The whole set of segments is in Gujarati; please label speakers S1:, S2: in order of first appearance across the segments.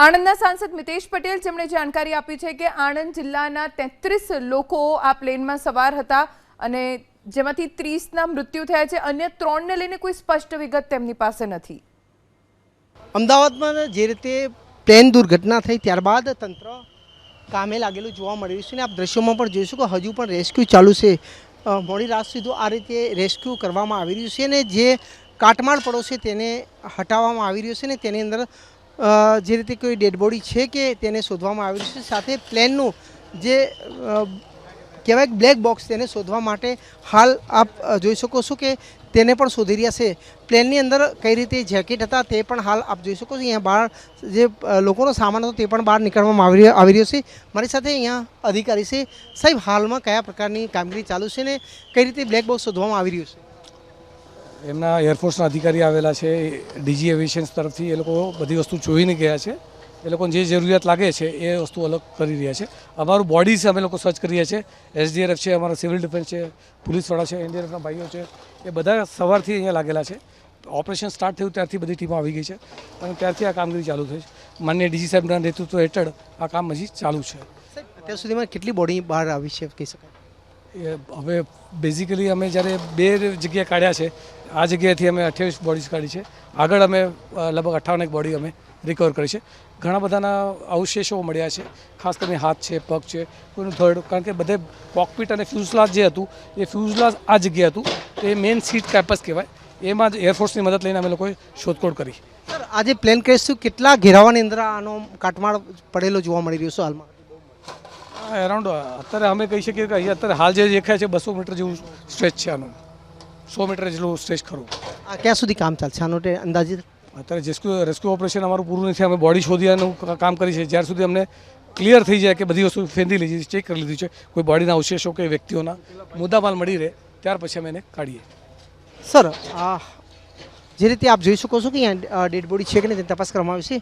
S1: આણંદના સાંસદ મિતેશ પટેલ જેમણે જાણકારી આપી છે કે આણંદ જિલ્લાના તેત્રીસ લોકો આ પ્લેનમાં સવાર હતા અને જેમાંથી ત્રીસના મૃત્યુ થયા છે. અન્ય ત્રણને લઈને કોઈ સ્પષ્ટ વિગત તેમની પાસે નથી.
S2: અમદાવાદમાં જે રીતે પ્લેન દુર્ઘટના થઈ ત્યારબાદ તંત્ર કામે લાગેલું જોવા મળી રહ્યું છે અને આપ દ્રશ્યોમાં પણ જોઈશું કે હજુ પણ રેસ્ક્યુ ચાલુ છે. મોડી રાત સુધી આ રીતે રેસ્ક્યુ કરવામાં આવી રહ્યું છે અને જે કાટમાળ પડો છે તેને હટાવવામાં આવી રહ્યો છે ને તેની અંદર જે રીતે કોઈ ડેડ બોડી છે કે તેને શોધવામાં આવી રહ્યું છે, સાથે પ્લેનનું જે કહેવાય બ્લેક બોક્સ તેને શોધવા માટે હાલ આપ જોઈ શકો છો કે તેને પણ શોધી રહ્યા છે. પ્લેનની અંદર કઈ રીતે જેકેટ હતા તે પણ હાલ આપ જોઈ શકો છો. અહીંયા બહાર જે લોકોનો સામાન હતો તે પણ બહાર નીકળવામાં આવી આવી રહ્યો છે. મારી સાથે અહીંયા અધિકારી છે. સાહેબ, હાલમાં કયા પ્રકારની કામગીરી ચાલુ છે ને કઈ રીતે બ્લેક બોક્સ શોધવામાં આવી રહ્યું છે?
S3: એમના એરફોર્સના અધિકારી આવેલા છે ડીજી એવિએશન્સ તરફથી એ લોકો બધી વસ્તુ જોઈને ગયા છે. એ લોકોને જે જરૂરિયાત લાગે છે એ વસ્તુ અલગ કરી રહ્યા છે. અમારું બોડીઝ અમે લોકો સર્ચ કરી રહ્યા એસડીએરએફ છે અમારા સિવિલ ડિફેન્સ છે પોલીસવાળા છે એનડીઆરએફના ભાઈઓ છે એ બધા સવારથી અહીંયા લાગેલા છે. ઓપરેશન સ્ટાર્ટ થયું ત્યારથી બધી ટીમો આવી ગઈ છે અને ત્યારથી આ કામગીરી ચાલુ થઈ છે. માન્ય ડીજી સાહેબના નેતૃત્વ હેઠળ આ કામ હજી ચાલુ છે.
S2: અત્યાર સુધીમાં કેટલી બોડી બહાર આવી છે કહી શકાય?
S3: એ હવે બેઝિકલી અમે જ્યારે બે જગ્યાએ કાઢ્યા છે આ જગ્યાએથી અમે અઠ્યાવીસ બોડીઝ કાઢી છે. આગળ અમે લગભગ અઠ્ઠાવન એક બોડી અમે રિકવર કરી છે. ઘણા બધાના અવશેષો મળ્યા છે. ખાસ કરીને હાથ છે પગ છે કોઈનું થર્ડ કારણ કે બધે કોકપીટ અને ફ્યુઝલાસ જે હતું એ ફ્યુઝલાસ આ જગ્યાએ હતું. એ મેઇન સીટ કેમ્પસ કહેવાય. એમાં જ એરફોર્સની મદદ લઈને અમે લોકોએ શોધખોળ કરી.
S2: સર આજે પ્લેન ક્રેશ કેટલા ઘેરાવાની અંદર આનો કાટમાળ પડેલો જોવા મળી રહ્યો છે હાલમાં?
S3: એરાઉન્ડ અત્યારે અમે કહી શકીએ કે અહીંયા અત્યારે હાલ જે દેખાય છે બસો મીટર જેવું સ્ટ્રેચ છે આનું. સો મીટર જેટલું સ્ટ્રેચ ખરું.
S2: આ ક્યાં સુધી કામ ચાલશે આનો તે અંદાજિત
S3: અત્યારે રેસ્ક્યુ રેસ્ક્યુ ઓપરેશન અમારું પૂરું નથી. અમે બોડી શોધવાનું કામ કરીએ છીએ જ્યાર સુધી અમને ક્લિયર થઈ જાય કે બધી વસ્તુ ફેંદી લીધી ચેક કરી લીધી છે કોઈ બોડીના અવશેષો કે વ્યક્તિઓના મુદ્દામાલ મળી રહે ત્યાર પછી અમે એને કાઢીએ.
S2: સર આ જે રીતે આપ જોઈ શકો છો કે અહીંયા ડેડ બોડી છે કે નહીં તેની તપાસ કરવામાં આવી છે.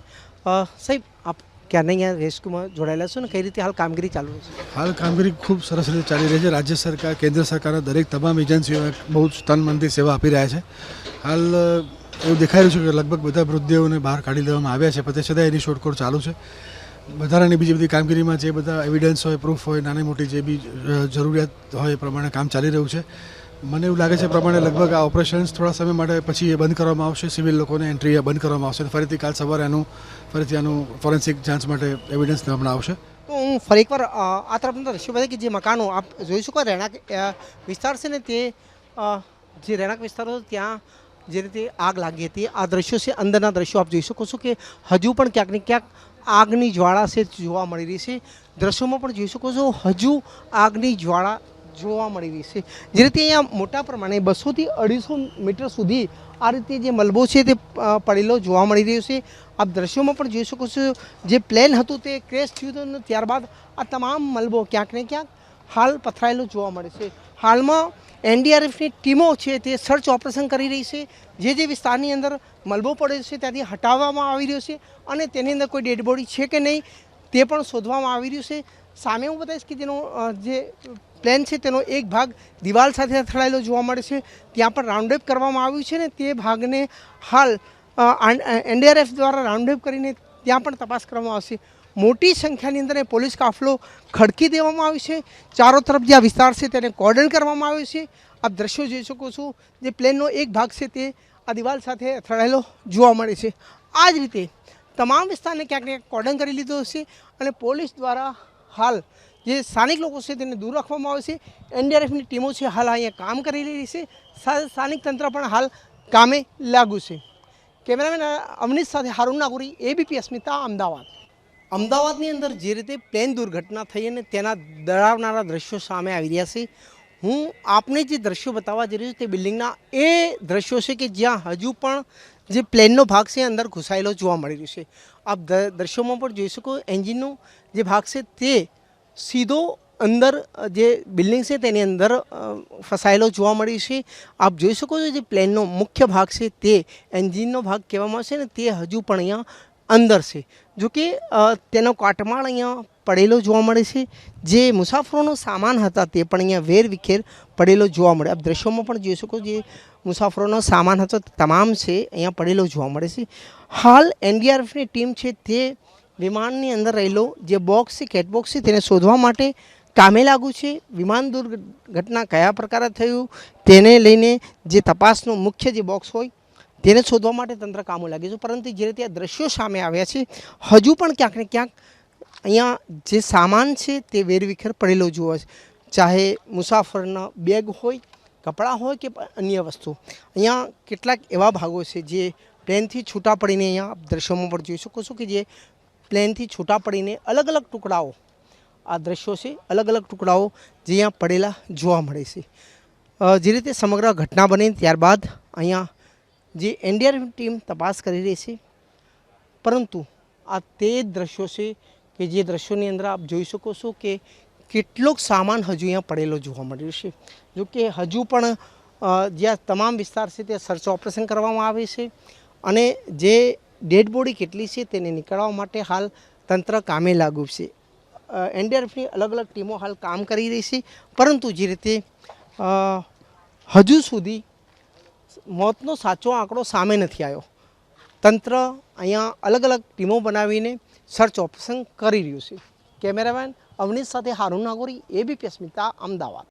S2: સાહેબ આપ ક્યારના અહીંયા રેસ્ક્યુમાં જોડાયેલા છો ને કઈ રીતે હાલ કામગીરી ચાલુ છે?
S4: હાલ કામગીરી ખૂબ સરસ રીતે ચાલી રહી છે. રાજ્ય સરકાર, કેન્દ્ર સરકારના દરેક તમામ એજન્સીઓ બહુ જ તન મનથી સેવા આપી રહ્યા છે. હાલ એવું દેખાઈ રહ્યું છે કે લગભગ બધા મૃતદેહોને બહાર કાઢી લેવામાં આવ્યા છે, પણ તે છતાં એની શોધખોળ ચાલુ છે. વધારાની બીજી બધી કામગીરીમાં જે બધા એવિડન્સ હોય પ્રૂફ હોય નાની મોટી જે બી જરૂરિયાત હોય એ પ્રમાણે કામ ચાલી રહ્યું છે. મને એવું લાગે છે પ્રમાણે લગભગ આ ઓપરેશન્સ થોડા સમય માટે પછી એ બંધ કરવામાં આવશે. સિવિલ લોકોને એન્ટ્રી બંધ કરવામાં આવશે ફરીથી કાલ સવારે એનું ફરીથી આનું ફોરેન્સિક જાંચ માટે એવિડન્સ લેવામાં આવશે.
S2: તો હું ફરી એકવાર આ તરફ બતાવી કે જે મકાનો આપ જોઈ શકો, રહેણાંક વિસ્તાર છે ને તે જે રહેણાંક વિસ્તારો ત્યાં જે રીતે આગ લાગી હતી. આ દ્રશ્યો છે, અંદરના દ્રશ્યો આપ જોઈ શકો છો કે હજુ પણ ક્યાંક ને ક્યાંક આગની જ્વાળા છે જોવા મળી રહી છે. દ્રશ્યોમાં પણ જોઈ શકો છો, હજુ આગની જ્વાળા જોવા મળી રહી છે. જે રીતે અહીંયા મોટા પ્રમાણે બસોથી અઢીસો મીટર સુધી આ રીતે જે મલબો છે તે પડેલો જોવા મળી રહ્યો છે. આપ દ્રશ્યોમાં પણ જોઈ શકો છો જે પ્લેન હતું તે ક્રેશ થયું હતું ત્યારબાદ આ તમામ મલબો ક્યાંક ને ક્યાંક હાલ પથરાયેલો જોવા મળે છે. હાલમાં એનડીઆરએફની ટીમો છે તે સર્ચ ઓપરેશન કરી રહી છે. જે જે વિસ્તારની અંદર મલબો પડ્યો છે ત્યાંથી હટાવવામાં આવી રહ્યો છે અને તેની અંદર કોઈ ડેડ બોડી છે કે નહીં તે પણ શોધવામાં આવી રહ્યું છે. સામે હું બતાવીશ કે તેનો જે પ્લેન છે તેનો એક ભાગ દિવાલ સાથે અથડાયેલો જોવા મળે છે. ત્યાં પણ રાઉન્ડ અપ કરવામાં આવ્યું છે ને તે ભાગને હાલ એનડીઆરએફ દ્વારા રાઉન્ડ અપ કરીને ત્યાં પણ તપાસ કરવામાં આવશે. મોટી સંખ્યાની અંદર પોલીસ કાફલો ખડકી દેવામાં આવ્યો છે. ચારો તરફ જે આ વિસ્તાર છે તેને કોર્ડન કરવામાં આવ્યો છે. આપ દ્રશ્યો જોઈ શકો છો જે પ્લેનનો એક ભાગ છે તે આ દિવાલ સાથે અથડાયેલો જોવા મળે છે. આ જ રીતે તમામ વિસ્તારને ક્યાંક ક્યાંક કોર્ડન કરી લીધો છે અને પોલીસ દ્વારા હાલ જે સ્થાનિક લોકો છે તેને દૂર રાખવામાં આવે છે. એનડીઆરએફની ટીમો છે હાલ અહીંયા કામ કરી રહી છે. સ્થાનિક તંત્ર પણ હાલ કામે લાગુ છે. કેમેરામેન અવનીશ સાથે હારૂન નાગુરી એબીપી અસ્મિતા, અમદાવાદ. અમદાવાદની અંદર જે રીતે પ્લેન દુર્ઘટના થઈ અને તેના ડરાવનારા દ્રશ્યો સામે આવી રહ્યા છે હું આપને જે દ્રશ્યો બતાવવા જઈ રહ્યો છું તે બિલ્ડિંગના એ દ્રશ્યો છે કે જ્યાં હજુ પણ જે પ્લેનનો ભાગ છે અંદર ઘૂસાયેલો જોવા મળી રહ્યો છે. આપ દ્રશ્યોમાં પણ જોઈ શકો એન્જિનનો જે ભાગ છે તે સીધો અંદર જે બિલ્ડિંગ છે તેની અંદર ફસાયેલો જોવા મળી છે. આપ જોઈ શકો છો જે પ્લેનનો મુખ્ય ભાગ છે તે એન્જિનનો ભાગ કહેવામાં આવશે ને તે હજુ પણ અહીંયા અંદર છે. જો કે તેનો કાટમાળ અહીંયા પડેલો જોવા મળે છે. જે મુસાફરોનો સામાન હતા તે પણ અહીંયા વેર વિખેર પડેલો જોવા મળે. આપ દ્રશ્યોમાં પણ જોઈ શકો જે મુસાફરોનો સામાન હતો તમામ છે, અહીંયા પડેલો જોવા મળે છે. હાલ એનડીઆરએફની ટીમ છે તે વિમાનની અંદર રહેલો જે બોક્સ છે, કેટબોક્સ છે તેને શોધવા માટે કામે લાગુ છે. વિમાન દુર્ઘટના કયા પ્રકારે થયું તેને લઈને જે તપાસનો મુખ્ય જે બોક્સ હોય તેને શોધવા માટે તંત્ર કામો લાગ્યું છે. પરંતુ જે રીતે આ દ્રશ્યો સામે આવ્યા છે, હજુ પણ ક્યાંક ને ક્યાંક અહીંયા જે સામાન છે તે વેરવિખેર પડેલો જુઓ છે. ચાહે મુસાફરના બેગ હોય, કપડાં હોય કે અન્ય વસ્તુ. અહીંયા કેટલાક એવા ભાગો છે જે પ્લેનથી છૂટા પડીને અહીંયા દ્રશ્યોમાં પણ જોઈ શકો છો કે જે પ્લેનથી છૂટા પડીને અલગ અલગ ટુકડાઓ, આ દ્રશ્યો છે અલગ અલગ ટુકડાઓ જે અહીંયા પડેલા જોવા મળે છે. જે રીતે સમગ્ર ઘટના બની ત્યારબાદ અહીંયા જે એનડીઆરએફ ટીમ તપાસ કરી રહી છે. પરંતુ આ તે દ્રશ્યો છે કે જે દ્રશ્યોની અંદર આપ જોઈ શકો છો કે કેટલોક સામાન હજુ અહીંયા પડેલો જોવા મળ્યો છે. જો કે હજુ પણ જ્યાં તમામ વિસ્તાર છે ત્યાં સર્ચ ઓપરેશન કરવામાં આવે છે અને જે ડેડ બોડી કેટલી છે તેને નીકળવા માટે હાલ તંત્ર કામે લાગુ છે. એનડીઆરએફની અલગ અલગ ટીમો હાલ કામ કરી રહી છે. પરંતુ જે રીતે હજુ સુધી મોતનો સાચો આંકડો સામે નથી આવ્યો. તંત્ર અહીંયા અલગ અલગ ટીમો બનાવીને સર્ચ ઓપરેશન કરી રહ્યું છે. કેમેરામેન અવનીશ સાથે હારૂન નાગોરી એબીપી અસ્મિતા અમદાવાદ.